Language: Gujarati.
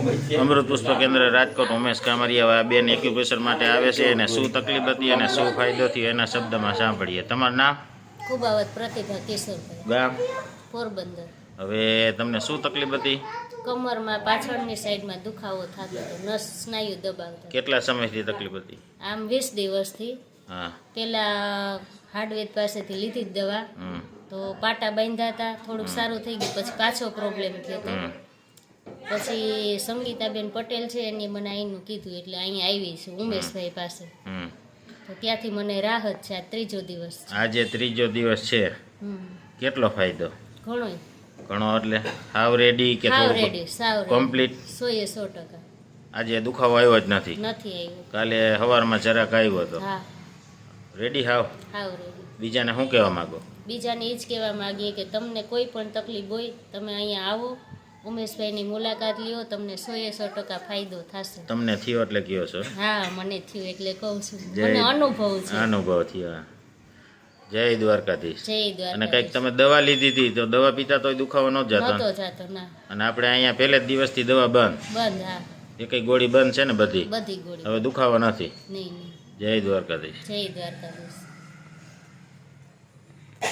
અમૃત પુષ્પ કેન્દ્ર રાજકોટ ઉમેશ કામરિયા આ બેન એક્યુપ્રેશર માટે આવે છે અને શું તકલીફ હતી અને શું ફાયદો થયો એના શબ્દમાં સાંભળીએ. તમારું નામ? કુબાવત પ્રતિભા કિશોરભાઈ ગામ? પોરબંદર. હવે તમને શું તકલીફ હતી? કમરમાં પાછળની સાઈડમાં દુખાવો થતો હતો નસ સ્નાયુ દબાવતા કેટલા સમયથી તકલીફ હતી? આમ વીસ દિવસથી. હા. પેલા હાર્ડવેર પાસેથી લીધી જ દવા. તો પાટા બાંધ્યા હતા થોડુંક સારું થઈ ગયું પછી પાછો પ્રોબ્લેમ થયો હતો. પછી સંગીતાબેન પટેલ છે એની મને અહીંનું કીધું એટલે અહીંયા આવી છું ઉમેશભાઈ પાસે. તો ત્યાંથી મને રાહત છે આ ત્રીજો દિવસ આજે ત્રીજો દિવસ છે કેટલો ફાયદો? ઘણોય. ઘણો એટલે? હાવ રેડી કે હાવ રેડી સાવ કમ્પ્લીટ સો એ સો ટકા. આજે દુખાવો આવ્યો જ નથી. નથી આવ્યો. કાલે સવારમાં જરાક આવ્યો હતો હા. રેડી હાવ? હાવ રેડી બીજાને શું કહેવા માંગો? બીજાને એ જ કહેવા માંગીએ કે તમને કોઈ પણ તકલીફ હોય તમે અહીંયા આવો ઉમેશભાઈની મુલાકાત લ્યો તમને સો એ સો ટકા ફાયદો થશે. તમને થયો એટલે કયો છો? હા મને થયું એટલે કહું છું. મને અનુભવ છે. અનુભવ થયો. જય દ્વારકાધીશ. જય અને કંઈક તમે દવા લીધી હતી તો દવા પીતા તોય દુખાવો ન જતો નહોતો જતો ના. અને આપણે અહીંયા પહેલે જ દિવસથી દવા બંધ. બંધ હા. એ કઈ ગોળી બંધ છે ને બધી? બધી ગોળી હવે દુખાવો નથી? નહીં. જય દ્વારકાધીશ. જય દ્વારકાધીશ.